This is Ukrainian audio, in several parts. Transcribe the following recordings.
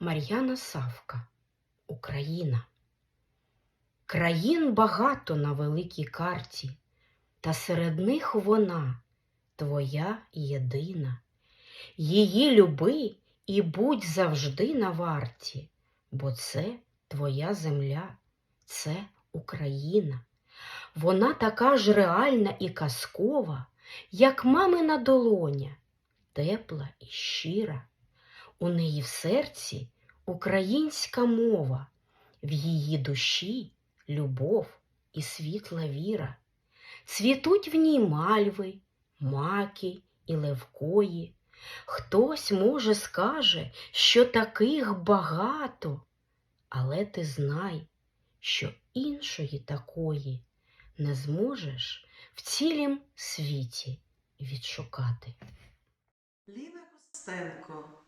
Мар'яна Савка, Україна. Країн багато на великій карті, та серед них вона твоя єдина. Її люби і будь завжди на варті, бо це твоя земля, це Україна. Вона така ж реальна і казкова, як мамина долоня, тепла і щира. У неї в серці українська мова, в її душі любов і світла віра. Цвітуть в ній мальви, маки і левкої. Хтось, може, скаже, що таких багато, але ти знай, що іншої такої не зможеш в цілім світі відшукати. Ліна Костенко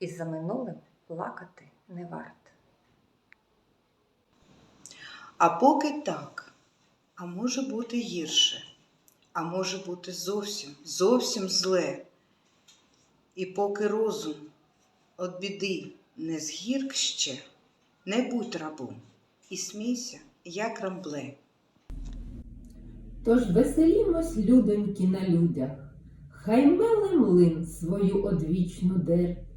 і за минулим плакати не варт. А поки так, а може бути гірше, а може бути зовсім, зовсім зле. І поки розум від біди не згірк ще, не будь рабом і смійся, як рамбле. Тож веселімось, людоньки, на людях, хай меле млин свою одвічну дерть,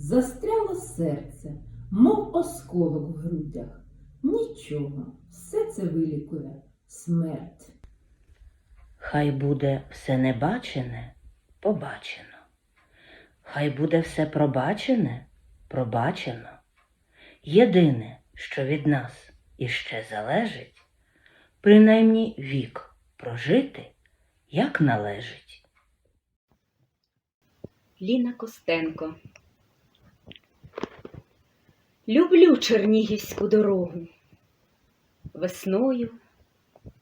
застряло серце, мов осколок в грудях. Нічого, все це вилікує смерть. Хай буде все небачене побачено. Хай буде все пробачене пробачено. Єдине, що від нас іще залежить, принаймні вік прожити, як належить. Ліна Костенко. Люблю Чернігівську дорогу. Весною,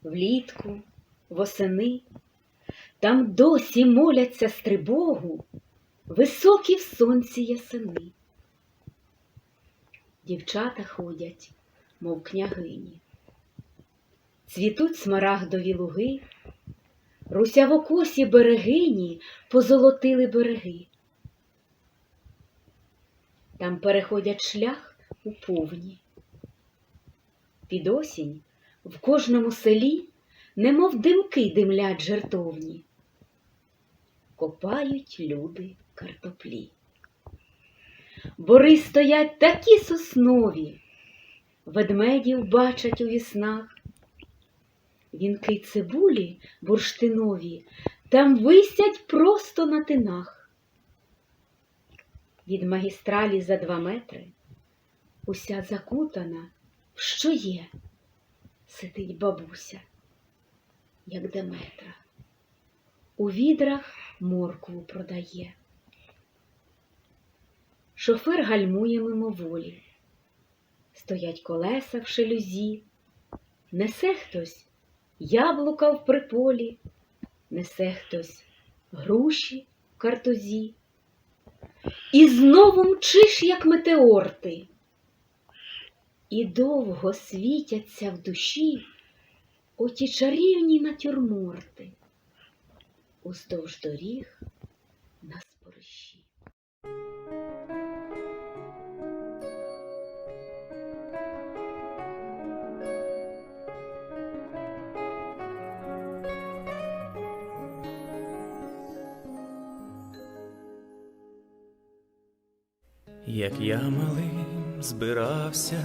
влітку, восени. Там досі моляться стрибогу високі в сонці ясени. Дівчата ходять, мов княгині. Цвітуть смарагдові луги, русявокосі берегині позолотили береги. Там переходять шлях у повні. Під осінь в кожному селі, немов димки димлять жертовні. Копають люди картоплі. Бори стоять такі соснові, ведмедів бачать у віснах. Вінки цибулі бурштинові там висять просто на тинах. Від магістралі за два метри уся закутана, що є, сидить бабуся, як Деметра. У відрах моркву продає. Шофер гальмує мимоволі. Стоять колеса в шелюзі, несе хтось яблука в приполі, несе хтось груші в картузі. І знову мчиш, як метеорти, і довго світяться в душі оті чарівні натюрморти уздовж доріг на спорищі. як я малим збирався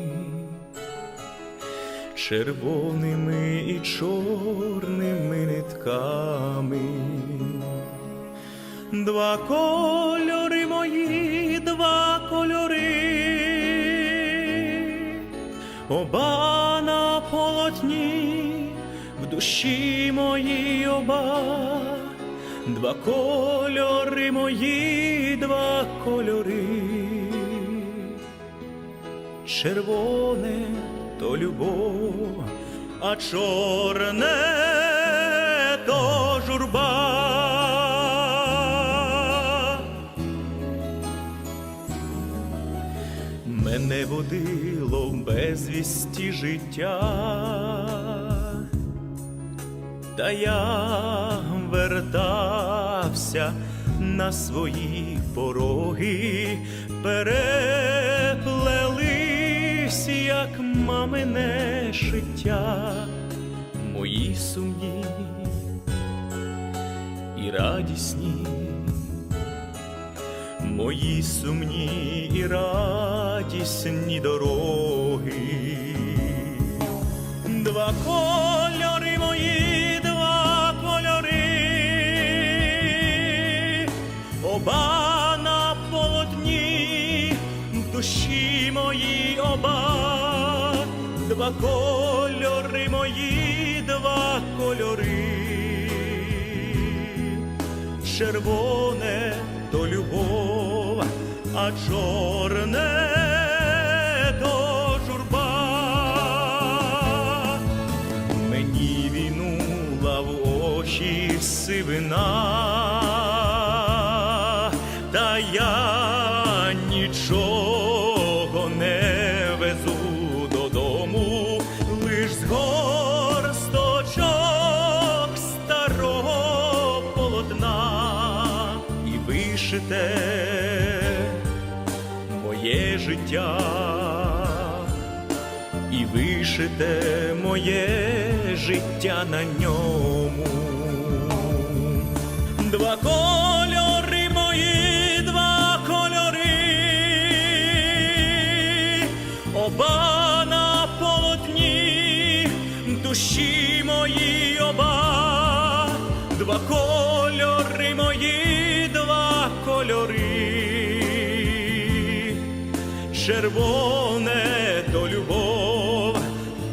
червоними і чорними нитками. Два кольори мої, два кольори, оба на полотні, в душі моїй оба, два кольори мої, два кольори. Червоне то любов, а чорне то журба. Мене водило в безвісті життя, та я вертався на свої пороги, переплелись, як мамине шиття, мої сумні і радісні, мої сумні і радісні дороги. Два кольори кольори мої, два кольори, червоне то любов, а чорне то журба. Мені війнула в очі сивина, та я нічого життя. І вишите моє життя на ньому. Два кольори мої, два кольори, оба на полотні, душі мої оба, два кольори мої, два кольори червоне то любов,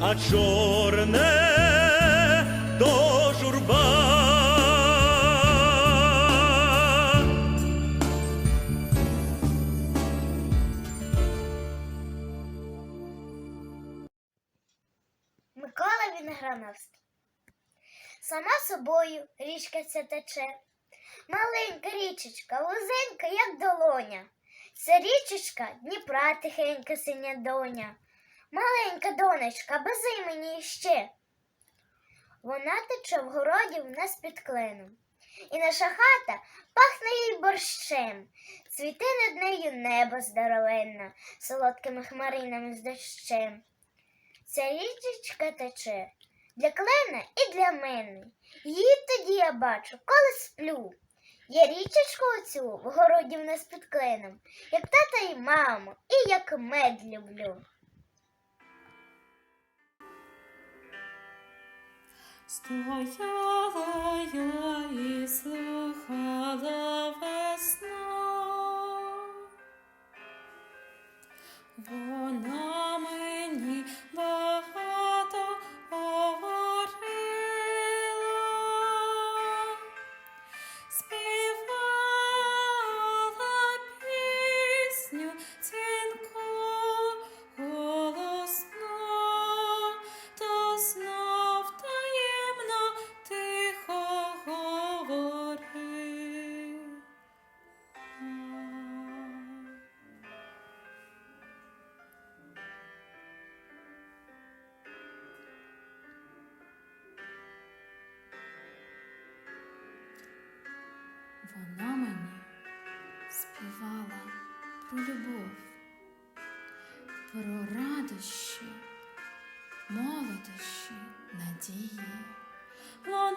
а чорне то журба. Микола Вінограновський. Сама собою річка ця тече. Маленька річечка, вузенька, як долоня. Це річечка Дніпра тихенька синя доня. Маленька донечка, без імені іще. Вона тече в городі в нас під кленом. І наша хата пахне їй борщем. Цвіте над нею небо здоровенне, солодкими хмаринами з дощем. Ця річечка тече для клена і для мене. Її тоді я бачу, коли сплю. Я річечку оцю в городі в нас під кленом, як тата і маму, і як мед люблю. Стояла я і слухала весну. Вона мені співала про любов, про радощі, молодощі, надії. Вона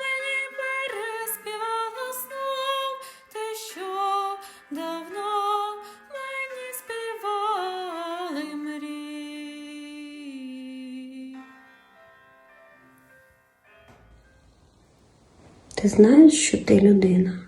мені переспівала знов те, що давно мені співали мрії. Ти знаєш, що ти людина?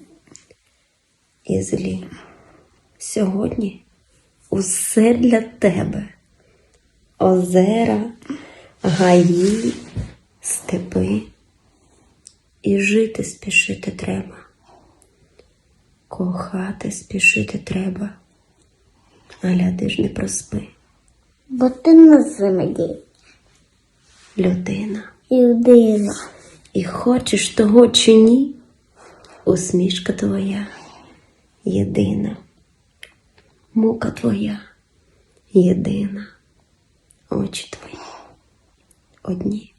і злі. Сьогодні усе для тебе. Озера, гаї, степи. І жити спішити треба. Кохати спішити треба. Аля, ж не проспи. Бо ти на землі. Людина. Людина. І хочеш того чи ні, усмішка твоя єдина, мука твоя єдина, очі твої одні.